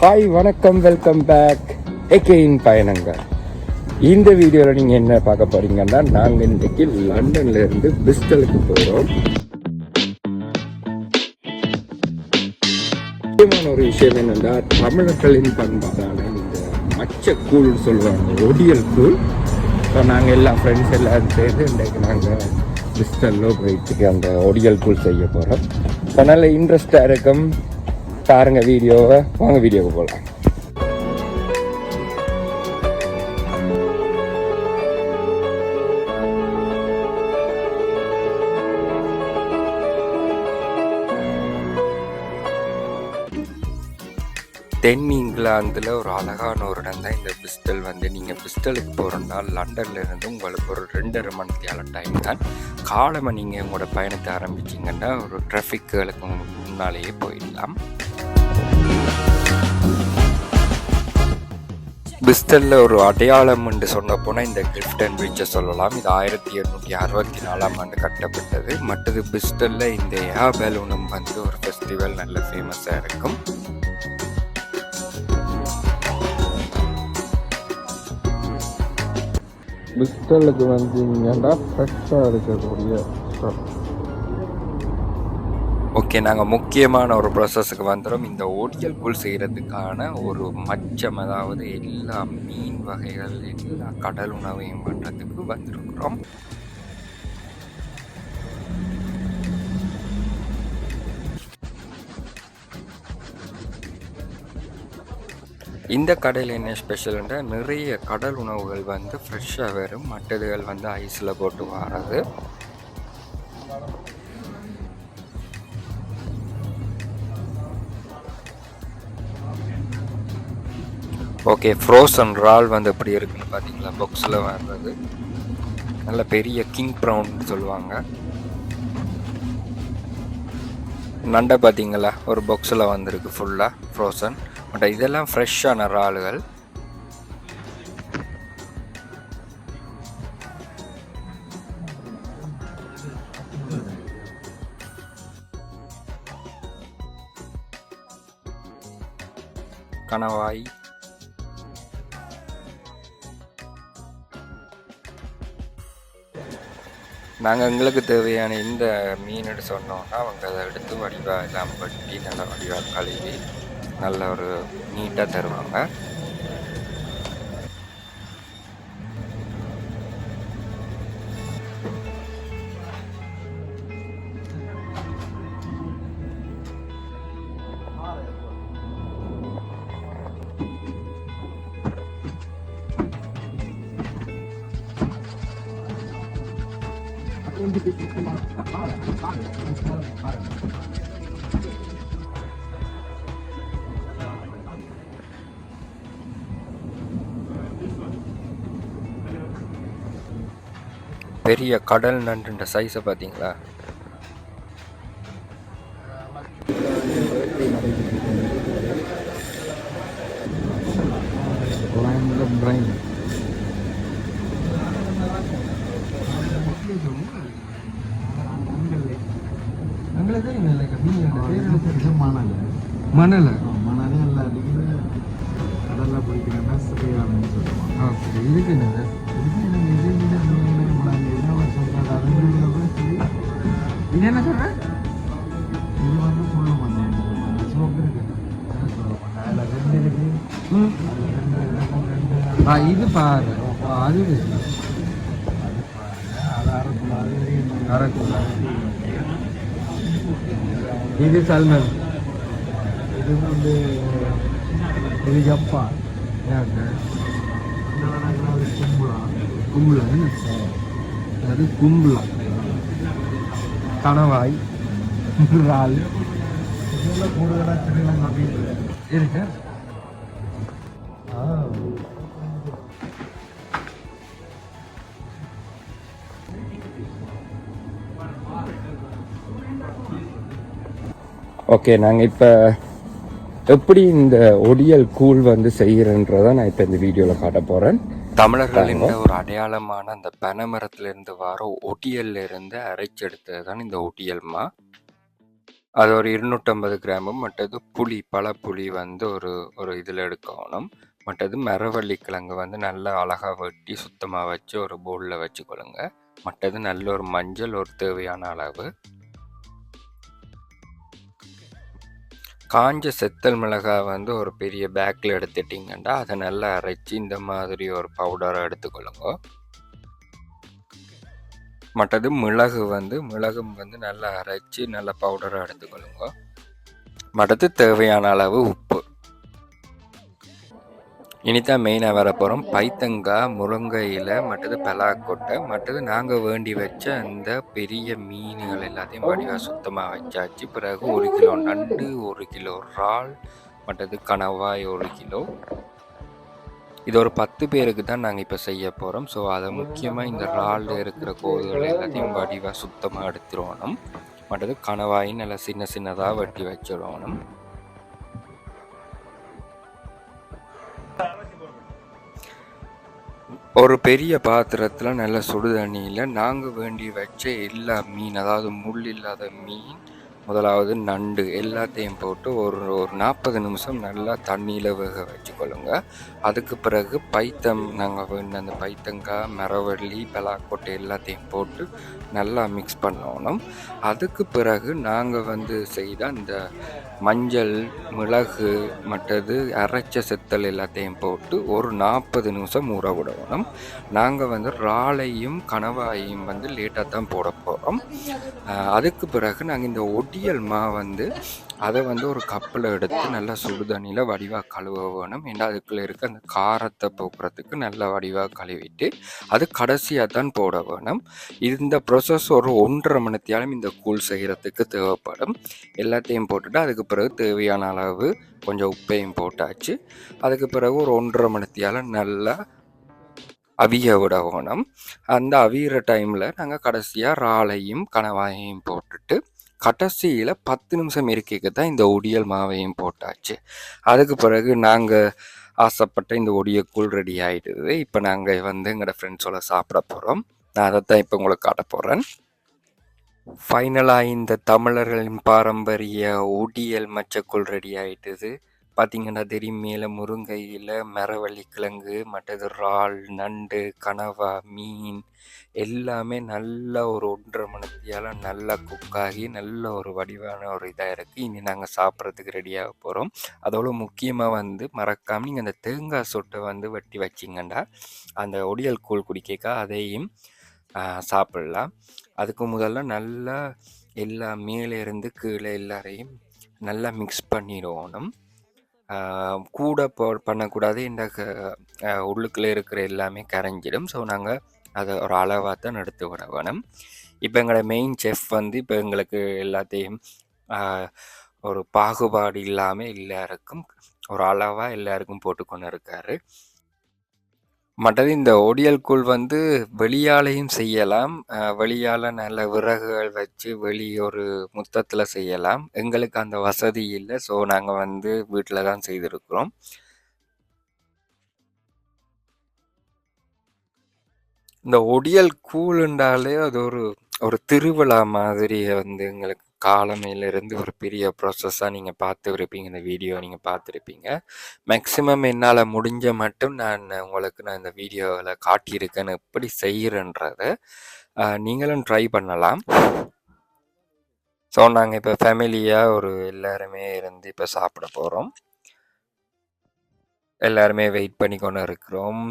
Hi வணக்கம் welcome back again பயணங்கள். இந்த வீடியோவில் நீங்கள் என்ன பார்க்க போறீங்கன்னா நாங்கள் இன்றைக்கு லண்டன்ல இருந்து போகிறோம் முக்கியமான ஒரு விஷயம் என்னென்னா தமிழர்களின் பண்பாடான இந்த மச்ச கூழ் சொல்லுவாங்க ஒடியல் கூழ். ஸோ நாங்கள் எல்லா ஃப்ரெண்ட்ஸ் எல்லாம் சேர்ந்து இன்றைக்கு நாங்கள் பிரிஸ்டலில் போயிட்டு அந்த ஒடியல் கூழ் செய்ய போகிறோம் ஸோ நல்ல இன்ட்ரெஸ்டாக இருக்கும். பாருங்க வீடியோவை. வாங்க வீடியோவுக்கு போகலாம் தென் இங்கிலாந்தில் ஒரு அழகான ஒரு இடம் தான் இந்த பிஸ்டல் வந்து. நீங்கள் பிஸ்டலுக்கு போகிறோம்னா லண்டன்ல இருந்து உங்களுக்கு ஒரு ரெண்டரை மணி நேரம் டைம் தான். காலமாக நீங்கள் உங்களோட பயணத்தை ஆரம்பிச்சிங்கன்னா ஒரு டிராஃபிக்குகளுக்கு முன்னாலேயே போயிடலாம். பிஸ்டலில் ஒரு அடையாளம் என்று சொன்ன போனால் இந்த கிரிப்டன் பிரிட்ஜை சொல்லலாம். இது ஆயிரத்தி எண்ணூற்றி அறுபத்தி நாலாம் ஆண்டு கட்டப்பட்டது. மற்றது பிஸ்டலில் இந்த ஏர் பலூனும் வந்து ஒரு ஃபெஸ்டிவல் நல்ல ஃபேமஸாக இருக்கும். பிஸ்டலுக்கு வந்தீங்கன்னா ஃப்ரெஷ்ஷாக இருக்கக்கூடிய ஓகே நாங்கள் முக்கியமான ஒரு ப்ராசஸுக்கு வந்துடும் இந்த ஒடியல் புல் செய்கிறதுக்கான ஒரு மச்சம் அதாவது எல்லா மீன் வகைகள் எல்லா கடல் உணவையும் பண்ணுறதுக்கு வந்திருக்கிறோம். இந்த கடையில் என்ன ஸ்பெஷல்ன்ற நிறைய கடல் உணவுகள் வந்து ஃப்ரெஷ்ஷாக வரும் மற்றதுகள் வந்து ஐஸில் போட்டு வர்றது. ஓகே ஃப்ரோசன் இறால் வந்து எப்படி இருக்குன்னு பார்த்தீங்களா? பாக்ஸில் வர்றது. நல்ல பெரிய கிங் ப்ரௌன் சொல்லுவாங்க. நண்டை பார்த்தீங்களா? ஒரு பாக்ஸில் வந்திருக்கு ஃபுல்லாக ஃப்ரோசன் பட் இதெல்லாம் ஃப்ரெஷ்ஷான இறால்கள் கணவாய் நாங்கள் எங்களுக்கு தேவையான இந்த மீன் சொன்னோன்னா அவங்க அதை எடுத்து வடிவாக எல்லாம் வெட்டி நல்லா வடிவாக கழுவி நல்ல ஒரு நீட்டாக தருவாங்க. பெரிய கடல் நண்டுன்ற சைஸை பார்த்தீங்களா? பிரைன் மணல. கடல்ல பிடிக்கிறதா ஸ்ரீராமன் சொல்லுவாங்க. ஓகே இதுக்கு என்னது? இது என்ன சொல்கிறேன் இது வந்து சொல்ல மாட்டேன் சிவப்பு இருக்கு. சொல்ல மாட்டேன் அதில் ரெண்டு இருக்கு. அதில் ரெண்டு ரெண்டு ரெண்டு ஆ இது பாரு. அது இருக்கு. இது. சல்மன் இது வந்து இது ஜப்பா யாருக்கு கும்பலா? கும்பலா என்ன அது கும்பலா. கணவாய் இறால் இதெல்லாம் கூடுதலாக ஸ்ரீலங்கா அப்படின்னு இருக்கு. ஆ ஓகே நாங்கள் இப்போ எப்படி இந்த ஒடியல் கூழ் வந்து செய்கிறன்றதை நான் இப்போ இந்த வீடியோவில் காட்ட போகிறேன் தமிழர்களின் ஒரு அடையாளமான அந்த பனைமரத்திலிருந்து வர ஒட்டியல்ல இருந்து அரைச்செடுத்தது தான் இந்த ஒட்டியல்மா அது ஒரு இருநூற்றம்பது கிராமும் மற்றது புளி பழப்புளி வந்து ஒரு ஒரு இதில் எடுக்கணும். மற்றது மரவள்ளி கிழங்கு வந்து நல்லா அழகாக வெட்டி சுத்தமாக வச்சு ஒரு பவுலில் வச்சுக்கொள்ளுங்க. மற்றது நல்ல ஒரு மஞ்சள் ஒரு தேவையான அளவு. காஞ்ச செத்தல் மிளகாய் வந்து ஒரு பெரிய பேக்கில் எடுத்துட்டிங்கன்னா அதை நல்லா அரைச்சி இந்த மாதிரி ஒரு பவுடரை எடுத்துக்கொள்ளுங்க. மற்றது மிளகு வந்து மிளகும் வந்து நல்லா அரைச்சி நல்லா பவுடராக எடுத்துக்கொள்ளுங்க. மற்றது தேவையான அளவு உப்பு. இனிதான் மெயினாக வர போகிறோம் பைத்தங்காய் முருங்கையில் மற்றது பலாக்கொட்டை மற்றது நாங்கள் வேண்டி வச்ச அந்த பெரிய மீன்கள் எல்லாத்தையும் வடிவாக சுத்தமாக வச்சாச்சு. பிறகு ஒரு கிலோ நண்டு ஒரு கிலோ இறால் மற்றது கணவாய் ஒரு கிலோ. இது ஒரு பத்து பேருக்கு தான் நாங்கள் இப்போ செய்ய போகிறோம் ஸோ அதை முக்கியமாக இந்த இறாலில் இருக்கிற கோதுகள் எல்லாத்தையும் வடிவாக சுத்தமாக எடுத்துருவோம் மற்றது கணவாயும் நல்லா சின்ன சின்னதாக வெட்டி வச்சிடணும். ஒரு பெரிய பாத்திரத்தில் நல்ல சுடு தண்ணியில் நாங்கள் வேண்டி வச்ச எல்லா மீன் அதாவது முள் இல்லாத மீன் முதலாவது நண்டு எல்லாத்தையும் போட்டு ஒரு ஒரு நாற்பது நிமிஷம் நல்லா தண்ணியில் வேக வச்சுக்கொள்ளுங்க. அதுக்கு பிறகு பைத்தம் நாங்கள் வேண்ட அந்த பைத்தங்காய் மரவள்ளி பலாக்கொட்டை எல்லாத்தையும் போட்டு நல்லா மிக்ஸ் பண்ணணும். அதுக்கு பிறகு நாங்கள் வந்து செய்த அந்த மஞ்சள் மிளகு மற்றது அரைச்ச செத்தல் எல்லாத்தையும் போட்டு ஒரு நாற்பது நிமிஷம் ஊற விடணும். நாங்கள் வந்து இறாலையும் கணவாயையும் வந்து லேட்டாக தான் போட போகிறோம் அதுக்கு பிறகு நாங்கள் இந்த ஒட்டி பொரியல் மா வந்து அதை வந்து ஒரு கப்பில் எடுத்து நல்லா சுடு தண்ணியில் வடிவாக கழுவ வேணும் ஏன்னா அதுக்குள்ளே இருக்க அந்த காரத்தை போக்குறதுக்கு நல்லா வடிவாக கழுவிட்டு அது கடைசியாக தான் போட வேணும். இந்த ப்ரொசஸ் ஒரு ஒன்றரை மணித்தியாலும் இந்த கூழ் செய்கிறதுக்கு தேவைப்படும். எல்லாத்தையும் போட்டுட்டு அதுக்கு பிறகு தேவையான அளவு கொஞ்சம் உப்பையும் போட்டாச்சு. அதுக்கு பிறகு ஒரு ஒன்றரை மணித்தியாலும் நல்லா அவிய விட அந்த அவியிற டைமில் நாங்கள் கடைசியாக இறாலையும் கணவாயையும் போட்டுட்டு கடைசியில் பத்து நிமிஷம் இருக்கைக்கு தான் இந்த ஒடியல் மாவையும் போட்டாச்சு. அதுக்கு பிறகு நாங்கள் ஆசைப்பட்ட இந்த ஒடியக்குள் ரெடி ஆகிடுது இப்போ நாங்கள் வந்து எங்களோட ஃப்ரெண்ட்ஸோட சாப்பிட போகிறோம் நான் அதை தான் இப்போ உங்களுக்கு காட்ட போகிறேன் ஃபைனலாக இந்த தமிழர்களின் பாரம்பரிய ஒடியல் மச்சக்குள் ரெடி ஆகிட்டுது பார்த்தீங்கன்னா தெரியும். மேலே முருங்கையில் மரவள்ளி கிழங்கு மற்றது இறால் நண்டு கனவா மீன் எல்லாமே நல்ல ஒரு ஒன்றரை மணித்தியால் நல்லா குக்காகி நல்ல ஒரு வடிவான ஒரு இதாக இருக்குது இனி நாங்கள் சாப்பிட்றதுக்கு ரெடியாக போகிறோம் அதோட முக்கியமாக வந்து மறக்காமல் நீங்கள் அந்த தேங்காய் சொட்டை வந்து வெட்டி வச்சிங்கன்னா அந்த ஒடியல் கூழ் குடிக்க அதையும் சாப்பிடலாம். அதுக்கு முதல்ல நல்லா எல்லா மேலே இருந்து கீழே எல்லாரையும் நல்லா மிக்ஸ் பண்ணிடணும். கூட போ பண்ணக்கூடாது. இந்த உள்ளுக்குள்ளே இருக்கிற எல்லாமே கரைஞ்சிடும். ஸோ நாங்கள் அதை ஒரு அளவாக தான் எடுத்து விட வேணும். இப்போ எங்களோட மெயின் செஃப் வந்து இப்போ எங்களுக்கு எல்லாத்தையும் ஒரு பாகுபாடு இல்லாமல் எல்லாருக்கும் ஒரு அளவாக எல்லாருக்கும் போட்டுக்கொண்டு இருக்காரு. மற்றது இந்த ஒடியல் கூழ் வந்து வெளியாலையும் செய்யலாம். வெளியால் நல்ல விறகுகள் வச்சு வெளி ஒரு முத்தத்தில் செய்யலாம். எங்களுக்கு அந்த வசதி இல்லை. ஸோ நாங்கள் வந்து வீட்டில் தான் செய்திருக்கிறோம். இந்த ஒடியல் கூழுண்டாலே அது ஒரு ஒரு திருவிழா மாதிரி வந்து எங்களுக்கு காலமையிலேருந்து ஒரு பெரிய ப்ராசஸாக நீங்கள் பார்த்து இருப்பீங்க இந்த வீடியோ நீங்கள் பார்த்துருப்பீங்க. மேக்ஸிமம் என்னால் முடிஞ்ச மட்டும் நான் உங்களுக்கு நான் இந்த வீடியோவில் காட்டியிருக்கேன்னு எப்படி செய்கிறன்றத நீங்களும் ட்ரை பண்ணலாம். ஸோ நாங்கள் இப்போ ஃபேமிலியாக ஒரு எல்லாருமே இருந்து இப்போ சாப்பிட போகிறோம் எல்லாருமே வெயிட் பண்ணி கொண்டு இருக்கிறோம்.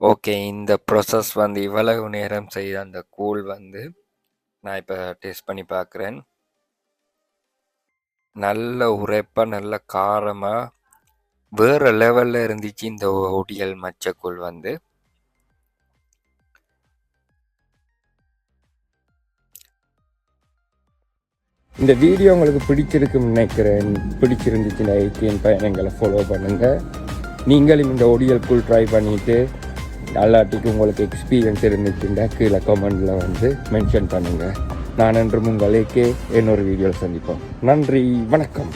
ஓகே இந்த ப்ரொசஸ் வந்து இவ்வளவு நேரம் செய்த அந்த கூழ் வந்து நான் இப்போ டேஸ்ட் பண்ணி பார்க்குறேன் நல்ல உரைப்பாக நல்ல காரமாக வேறு லெவலில் இருந்துச்சு இந்த ஒடியல் மச்சக்கூழ் வந்து. இந்த வீடியோ உங்களுக்கு பிடிச்சிருக்குன்னு நினைக்கிறேன். பிடிச்சிருந்துச்சுன்னா ஐக்கியன் பயணங்களை ஃபாலோ பண்ணுங்கள் நீங்களும் இந்த ஒடியல் கூழ் ட்ரை பண்ணிவிட்டு அல்லாட்டிக்கு உங்களுக்கு எக்ஸ்பீரியன்ஸ் இருந்துச்சுன்னா கீழே கமெண்டில் வந்து மென்ஷன் பண்ணுங்கள் நான் என்று உங்களுக்கே இன்னொரு வீடியோவில் சந்திப்போம். நன்றி. வணக்கம்.